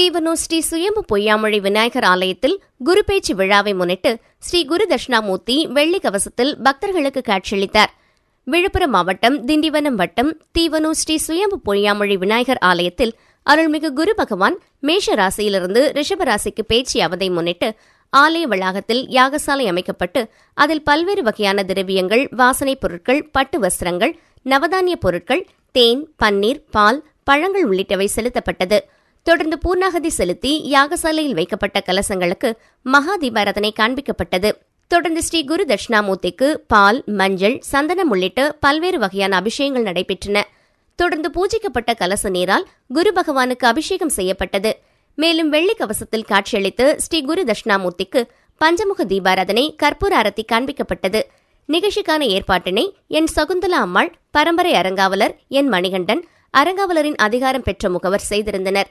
தீவனூர் ஸ்ரீ சுயம்பு பொய்யாமொழி விநாயகர் ஆலயத்தில் குரு பேச்சு விழாவை முன்னிட்டு ஸ்ரீ குரு தட்சிணாமூர்த்தி வெள்ளி கவசத்தில் பக்தர்களுக்கு காட்சியளித்தார். விழுப்புரம் மாவட்டம் திண்டிவனம் வட்டம் தீவனூர் ஸ்ரீ சுயம்பு பொய்யாமொழி விநாயகர் ஆலயத்தில் அருள்மிகு குரு பகவான் மேஷ ராசியிலிருந்து ரிஷப ராசிக்கு பேச்சு அவதை முன்னிட்டு ஆலய வளாகத்தில் யாகசாலை அமைக்கப்பட்டு அதில் பல்வேறு வகையான திரவியங்கள் வாசனைப் பொருட்கள் பட்டு வஸ்திரங்கள் நவதானிய பொருட்கள் தேன் பன்னீர் பால் பழங்கள் உள்ளிட்டவை செலுத்தப்பட்டது. தொடர்ந்து பூர்ணாகதி செலுத்தி யாகசாலையில் வைக்கப்பட்ட கலசங்களுக்கு மகா தீபாராதனை காண்பிக்கப்பட்டது. தொடர்ந்து ஸ்ரீ குரு தட்சிணாமூர்த்திக்கு பால் மஞ்சள் சந்தனம் உள்ளிட்ட பல்வேறு வகையான அபிஷேகங்கள் நடைபெற்றன. தொடர்ந்து பூஜிக்கப்பட்ட கலச நீரால் குரு பகவானுக்கு அபிஷேகம் செய்யப்பட்டது. மேலும் வெள்ளி கவசத்தில் காட்சியளித்து ஸ்ரீ குரு தட்சிணாமூர்த்திக்கு பஞ்சமுக தீபாராதனை கற்பூர அரத்தி காண்பிக்கப்பட்டது. நிகழ்ச்சிக்கான ஏற்பாட்டினை என் சகுந்தலா அம்மாள் பரம்பரை அரங்காவலர் என் மணிகண்டன் அரங்காவலரின் அதிகாரம் பெற்ற முகவர் செய்திருந்தனர்.